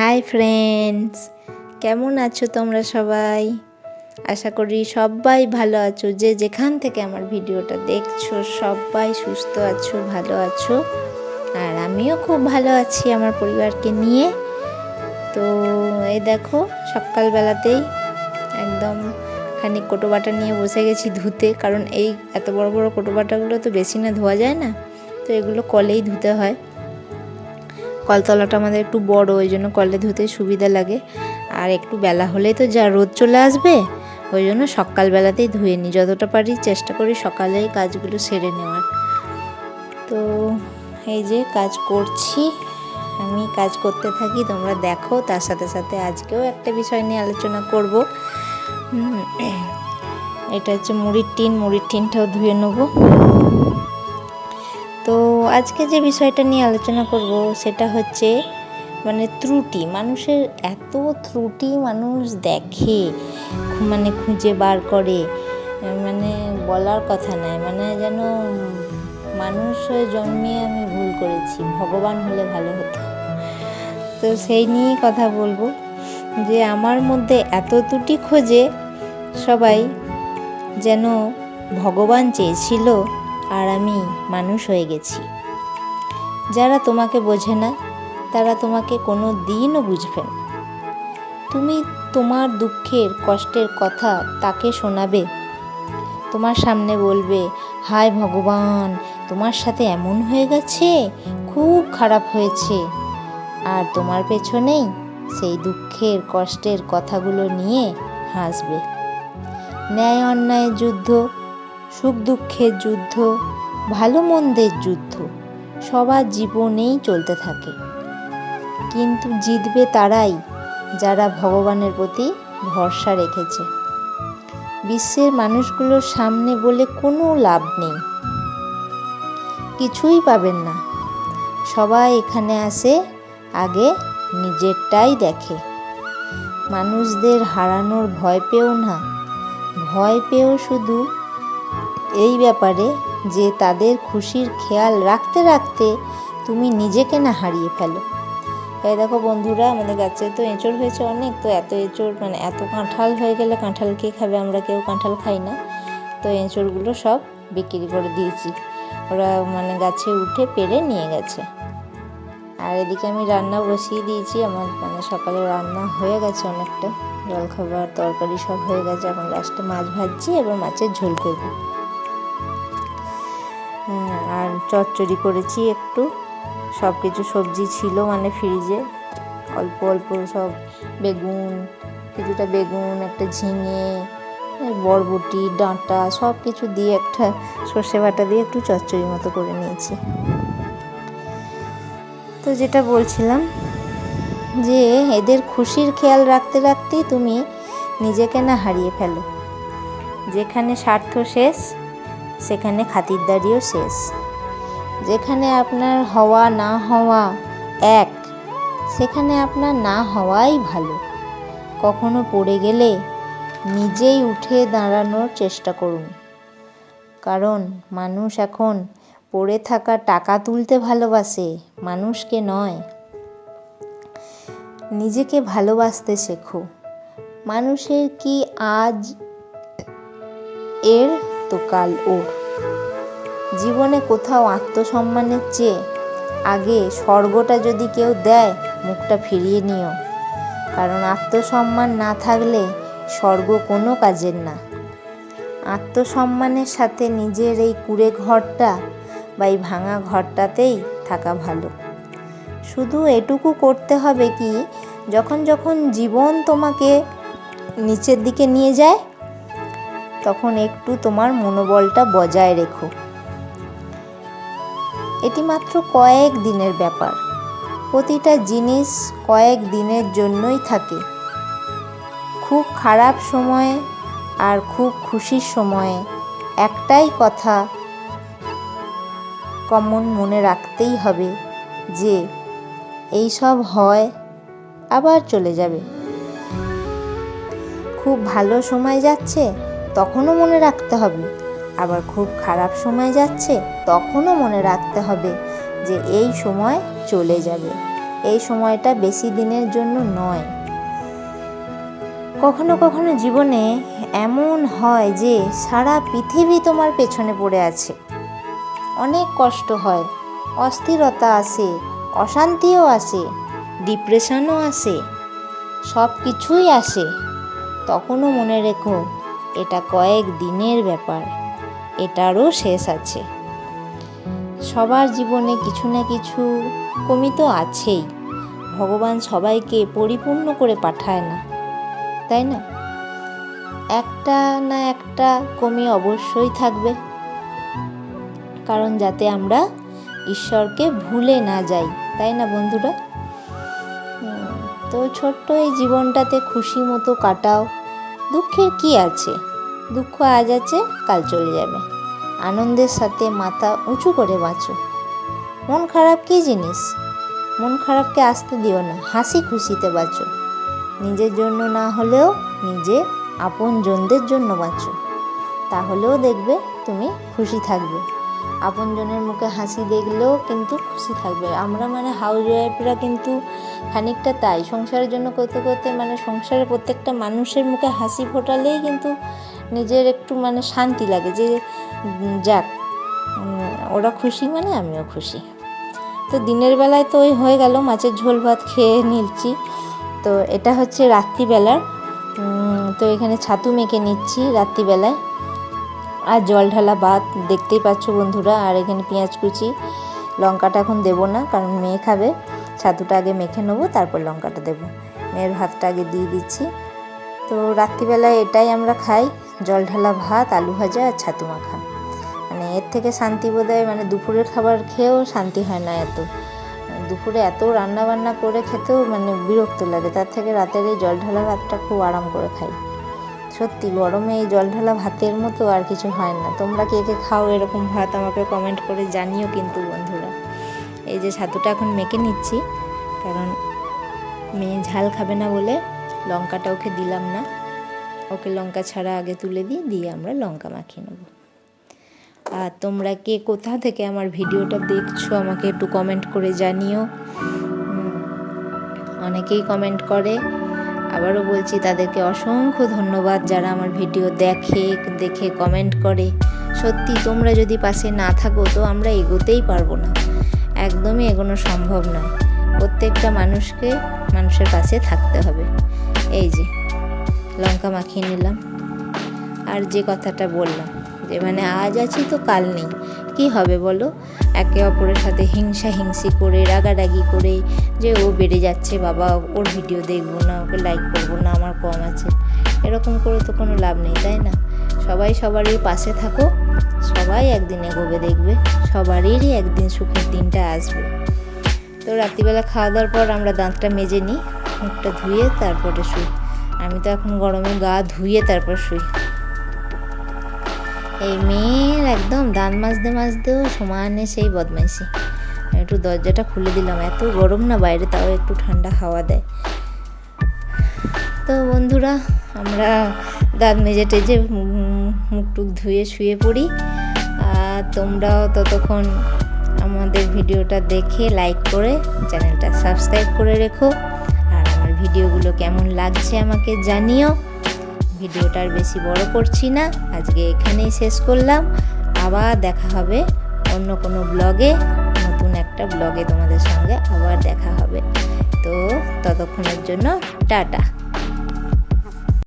Hi friends কেমন আছো তোমরা সবাই? আশা করি সবাই ভালো আছো। যে যেখান থেকে আমার ভিডিওটা দেখছ, সবাই সুস্থ আছো, ভালো আছো। আর আমিও খুব ভালো আছি আমার পরিবারকে নিয়ে। তো এই দেখো, সকালবেলাতেই একদম খানিক কোটোবাটা নিয়ে বসে গেছি ধুতে। কারণ এই এত বড় বড় কোটোবাটাগুলো তো বেশি না, ধোয়া যায় না। তো এগুলো কলেই ধুতে হয়। কলতলাটা আমাদের একটু বড়, ওই জন্য কলে ধুতে সুবিধা লাগে। আর একটু বেলা হলেই তো যা রোদ চলে আসবে, ওই জন্য সকালবেলাতেই ধুয়ে নিই। যতটা পারি চেষ্টা করি সকালে কাজগুলো সেরে নেওয়ার। তো এই যে কাজ করছি, আমি কাজ করতে থাকি, তোমরা দেখো, তার সাথে সাথে আজকেও একটা বিষয় নিয়ে আলোচনা করব। এটা হচ্ছে মুড়ির টিন, মুড়ির টিনটাও ধুয়ে নেব। আজকে যে বিষয়টা নিয়ে আলোচনা করব সেটা হচ্ছে মানে ত্রুটি। মানুষের এত ত্রুটি মানুষ দেখে মানে খুঁজে বার করে মানে বলার কথা নয় মানে যেন মানুষ জন্মে আমি ভুল করেছি, ভগবান হলে ভালো হতো। তো সেই নিয়েই কথা বলব যে, আমার মধ্যে এত ত্রুটি খোঁজে সবাই যেন ভগবান চেয়েছিল আর আমি মানুষ হয়ে গেছি। যারা তোমাকে বোঝে না, তারা তোমাকে কোনো দিনও বুঝবে না। তুমি তোমার দুঃখের, কষ্টের কথা তাকে শোনাবে। তোমার সামনে বলবে, হায় ভগবান, তোমার সাথে এমন হয়ে গেছে, খুব খারাপ হয়েছে। আর তোমার পেছনেই সেই দুঃখের, কষ্টের কথাগুলো নিয়ে হাসবে। ন্যায় অন্যায়ের যুদ্ধ সুখ দুঃখের যুদ্ধ, ভালো মন্দের যুদ্ধ, সবার জীবনেই চলতে থাকে। কিন্তু জিতবে তারাই যারা ভগবানের প্রতি ভরসা রেখেছে। বিশ্বের মানুষগুলোর সামনে বলে কোনো লাভ নেই। কিছুই পাবেন না। সবাই এখানে আসে, আগে নিজেরটাই দেখে। মানুষদের হারানোর ভয় পেও না। ভয় পেও শুধু এই ব্যাপারে যে তাদের খুশির খেয়াল রাখতে রাখতে তুমি নিজেকে না হারিয়ে ফেলো। এই দেখো বন্ধুরা, আমাদের গাছে তো এঁচড় হয়েছে অনেক, তো এত এঁচড় মানে এত কাঁঠাল হয়ে গেলে কাঁঠাল কে খাবে? আমরা কেউ কাঁঠাল খাই না। তো এঁচড়গুলো সব বিক্রি করে দিয়েছি। ওরা মানে গাছে উঠে পেরে নিয়ে গেছে। আর এদিকে আমি রান্না বসিয়ে দিয়েছি। আমার মানে সকালে রান্না হয়ে গেছে অনেকটা। জলখাবার, তরকারি সব হয়ে গেছে। এখন লাস্টে মাছ ভাজছি এবার মাছের ঝোল করব। চচ্চড়ি করেছি একটু। সব কিছু সবজি ছিল মানে ফ্রিজে অল্প অল্প সব বেগুন, কিছুটা বেগুন, একটা ঝিঙে বরবটি, ডাঁটা সব কিছু দিয়ে একটা সর্ষে বাটা দিয়ে একটু চচ্চড়ি মতো করে নিয়েছি। তো যেটা বলছিলাম যে এদের খুশির খেয়াল রাখতে রাখতেই তুমি নিজেকে না হারিয়ে ফেলো। যেখানে স্বার্থ শেষ, সেখানে খাতিরদারিও শেষ। যেখানে আপনার হওয়া না হওয়া এক, সেখানে আপনার না হওয়াই ভালো। কখনো পড়ে গেলে নিজেই উঠে দাঁড়ানোর চেষ্টা করুন। কারণ মানুষ এখন পড়ে থাকা টাকা তুলতে ভালোবাসে, মানুষকে নয়। নিজেকে ভালোবাসতে শেখো। মানুষের কি আজ এর তো কাল ওর। জীবনে কোথাও আত্মসম্মানের চেয়ে আগে স্বর্গটা যদি কেউ দেয়, মুখটা ফিরিয়ে নিও। কারণ আত্মসম্মান না থাকলে স্বর্গ কোনো কাজের না। আত্মসম্মানের সাথে নিজের এই কুড়ে ঘরটা বা এই ভাঙা ঘরটাতেই থাকা ভালো। শুধু এটুকু করতে হবে কি, যখন যখন জীবন তোমাকে নিচের দিকে নিয়ে যায়, তখন একটু তোমার মনোবলটা বজায় রেখো। এটি মাত্র কয়েক দিনের ব্যাপার। প্রতিটা জিনিস কয়েক দিনের জন্যই থাকে। খুব খারাপ সময়ে আর খুব খুশির সময়ে একটাই কথা কমন মনে রাখতেই হবে যে, এই সব হয়, আবার চলে যাবে। খুব ভালো সময় যাচ্ছে, তখনও মনে রাখতে হবে। আবার খুব খারাপ সময় যাচ্ছে, তখনও মনে রাখতে হবে যে এই সময় চলে যাবে। এই সময়টা বেশি দিনের জন্য নয়। কখনো কখনো জীবনে এমন হয় যে সারা পৃথিবী তোমার পেছনে পড়ে আছে। অনেক কষ্ট হয়, অস্থিরতা আসে অশান্তিও আসে ডিপ্রেশনও আসে সব কিছুই আসে। তখনও মনে রেখো, এটা কয়েক দিনের ব্যাপার। এটারও শেষ আছে। সবার জীবনে কিছু না কিছু কমি তো আছেই। ভগবান সবাইকে পরিপূর্ণ করে পাঠায় না, তাই না? একটা না একটা কমি অবশ্যই থাকবে। কারণ যাতে আমরা ঈশ্বরকে ভুলে না যাই, তাই না বন্ধুরা? তো ছোট্ট এই জীবনটাতে খুশি মতো কাটাও, দুঃখের কি আছে? দুঃখ আজ আছে, কাল চলে যাবে। আনন্দের সাথে মাথা উঁচু করে বাঁচো। মন খারাপ কী জিনিস? মন খারাপকে আসতে দিও না, হাসি খুশিতে বাঁচো। নিজের জন্য না হলেও নিজে আপন জনদের জন্য বাঁচো। তাহলেও দেখবে তুমি খুশি থাকবে। আপনজনের মুখে হাসি দেখলেও কিন্তু খুশি থাকবে। আমরা মানে হাউস ওয়াইফরা কিন্তু খানিকটা তাই। সংসারের জন্য করতে করতে মানে সংসারের প্রত্যেকটা মানুষের মুখে হাসি ফোটালেই কিন্তু নিজের একটু মানে শান্তি লাগে যে যাক ওরা খুশি মানে আমিও খুশি। তো দিনের বেলায় তো ওই হয়ে গেল, মাছের ঝোল ভাত খেয়ে নিচ্ছি। তো এটা হচ্ছে রাত্রিবেলার তো এখানে ছাতু মেখে নিচ্ছি রাত্রিবেলায়। আর জল ঢালা ভাত দেখতেই পাচ্ছ বন্ধুরা, আর এখানে পেঁয়াজ কুচি, লঙ্কাটা এখন দেবো না, কারণ মেয়ে খাবে। ছাতুটা আগে মেখে নেব, তারপর লঙ্কাটা দেবো। মেয়ের ভাতটা আগে দিয়ে দিচ্ছি। তো রাত্রিবেলায় এটাই আমরা খাই। জল ঢালা ভাত, আলু ভাজা আর ছাতু মাখা। মানে এর থেকে শান্তি বোধহয় মানে দুপুরের খাবার খেয়েও শান্তি হয় না এত। দুপুরে এত রান্না বান্না করে খেতেও মানে বিরক্ত লাগে। তার থেকে রাতের এই জল ঢালা ভাতটা খুব আরাম করে খাই। সত্যি, গরমে এই জল ঢালা ভাতের মতো আর কিছু হয় না। তোমরা কে কে খাও এরকম ভাত আমাকে কমেন্ট করে জানিও কিন্তু বন্ধুরা। এই যে ছাতুটা এখন মেখে নিচ্ছি, কারণ মেয়ে ঝাল খাবে না বলে লঙ্কাটা ওকে দিলাম না। ওকে লঙ্কা ছাড়া আগে তুলে দিই, দিয়ে আমরা লঙ্কা মাখিয়ে নেব। আর তোমরা কে কোথা থেকে আমার ভিডিওটা দেখছ, আমাকে একটু কমেন্ট করে জানিও। অনেকেই কমেন্ট করে। আবারও বলছি, তাদেরকে অসংখ্য ধন্যবাদ যারা আমার ভিডিও দেখে দেখে কমেন্ট করে। সত্যি, তোমরা যদি পাশে না থাকো, তো আমরা এগোতেই পারব না। একদমই এগোনো সম্ভব নয়। প্রত্যেকটা মানুষকে, মানুষের পাশে থাকতে হবে। এই যে লঙ্কা মাখিয়ে নিলাম। আর যে কথাটা বললাম, যে মানে আজ আছি তো কাল নেই, কি হবে বলো? একে অপরের সাথে হিংসা হিংসি করে, রাগারাগি করে, যে ও বেড়ে যাচ্ছে বাবা, ওর ভিডিও দেখব না, ওকে লাইক করব না, আমার কম আছে। এরকম করে তো কোনো লাভ নেই, তাই না? সবাই সবারই পাশে থাকো, সবাই একদিন এগোবে দেখবে সবারই একদিন সুখের দিনটা আসবে। তো রাত্রিবেলা খাওয়া দাওয়ার পর আমরা দাঁতটা মেজে নিই, মুখটা ধুয়ে তারপরে শুই। আমি তো এখন গরমে গা ধুয়ে তারপর শুই। এই মেয়ের একদম দাঁত মাজতে মাজতেও সমানে সেই বদমাইশি। আমি একটু দরজাটা খুলে দিলাম, এত গরম না বাইরে, তাও একটু ঠান্ডা হাওয়া দেয়। তো বন্ধুরা, আমরা দাঁত মেজে টেজে মুখ টুক ধুয়ে শুয়ে পড়ি। আর তোমরাও ততক্ষণ আমাদের ভিডিওটা দেখে লাইক করে চ্যানেলটা সাবস্ক্রাইব করে রেখো। ভিডিওগুলো কেমন লাগছে আমাকে জানিও। ভিডিওটা আর বেশি বড় করছি না, আজকে এখানেই শেষ করলাম। আবার দেখা হবে অন্য কোনো ব্লগে, নতুন একটা ব্লগে তোমাদের সঙ্গে আবার দেখা হবে। তো ততক্ষণের জন্য টাটা।